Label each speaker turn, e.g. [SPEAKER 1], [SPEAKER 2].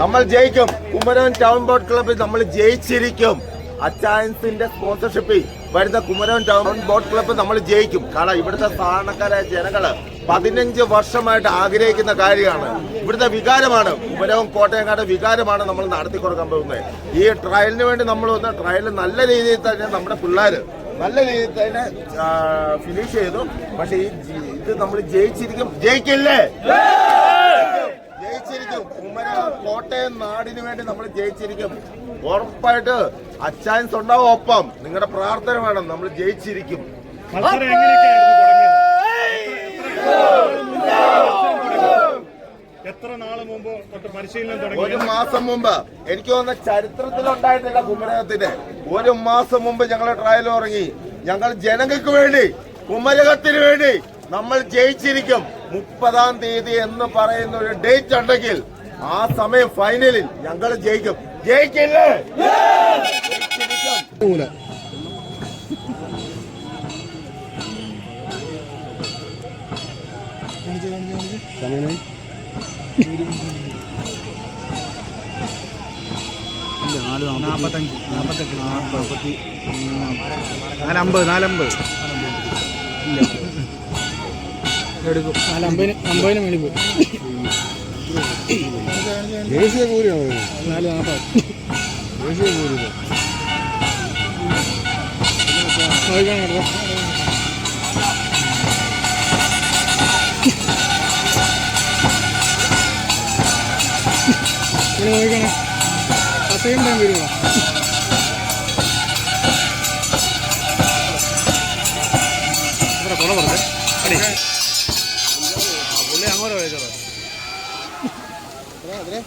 [SPEAKER 1] നമ്മൾ ജയിക്കും. Kumarakom town boat ക്ലബ്ബിൽ നമ്മൾ ജയിച്ചിരിക്കും. അച്ചായൻസിന്റെ സ്പോൺസർഷിപ്പിൽ വരുന്ന കുമരകം ടൗൺ ബോട്ട് ക്ലബ്ബ് നമ്മൾ ജയിക്കും. കാരണം ഇവിടുത്തെ സാധാരണക്കാരായ ജനങ്ങൾ പതിനഞ്ച് വർഷമായിട്ട് ആഗ്രഹിക്കുന്ന കാര്യമാണ്. ഇവിടുത്തെ വികാരമാണ്. കുമരകം കോട്ടയംകാട് വികാരമാണ് നമ്മൾ നടത്തി കൊടുക്കാൻ പോകുന്നത്. ഈ ട്രയലിന് വേണ്ടി നമ്മൾ വന്ന ട്രയൽ നല്ല രീതിയിൽ തന്നെ നമ്മുടെ പിള്ളേര് നല്ല രീതിയിൽ തന്നെ ഫിനിഷ് ചെയ്തു. പക്ഷെ ഈ ഇത് നമ്മൾ ജയിച്ചിരിക്കും. ജയിക്കില്ലേ? കോട്ടയം നാടിന് വേണ്ടി നമ്മൾ ജയിച്ചിരിക്കും. ഉറപ്പായിട്ട് അച്ചായൻസ് ഉണ്ടാവും. ഒപ്പം നിങ്ങളുടെ പ്രാർത്ഥന വേണം. നമ്മൾ ജയിച്ചിരിക്കും.
[SPEAKER 2] എത്ര നാൾ മുമ്പ് തൊട്ട് പരിശീലനം
[SPEAKER 1] ഒരു മാസം മുമ്പ്. എനിക്ക് തോന്നുന്ന ചരിത്രത്തിൽ ഉണ്ടായിട്ടില്ല കുമരകത്തിന്റെ ഒരു മാസം മുമ്പ് ഞങ്ങൾ ട്രയൽ ഉറങ്ങി. ഞങ്ങൾ ജനങ്ങൾക്ക് വേണ്ടി കുമരകത്തിന് വേണ്ടി നമ്മൾ ജയിച്ചിരിക്കും. മുപ്പതാം തീയതി എന്ന് പറയുന്ന ഒരു ഡേറ്റ് ഉണ്ടെങ്കിൽ ആ സമയം ഫൈനലിൽ ഞങ്ങൾ ജയിക്കും. ജയിക്കില്ലേ.
[SPEAKER 3] നാൽപ്പത്തഞ്ച് നാൽപ്പത്തെട്ട് നാൽപ്പത്തി നാലമ്പത് നാലമ്പത്. എടുക്കും നാലമ്പതിന് അമ്പതിന് മേളിൽ പോയി.
[SPEAKER 4] ദേശീയ കൂലിയാണ് ദേശീയ കൂലി
[SPEAKER 3] നോക്കണം അസൈൻ ടൈം വരുമോ
[SPEAKER 2] എത്ര കൊല പറഞ്ഞേ അടി
[SPEAKER 3] പുള്ളി അങ്ങോട്ട് പോയച്ചോ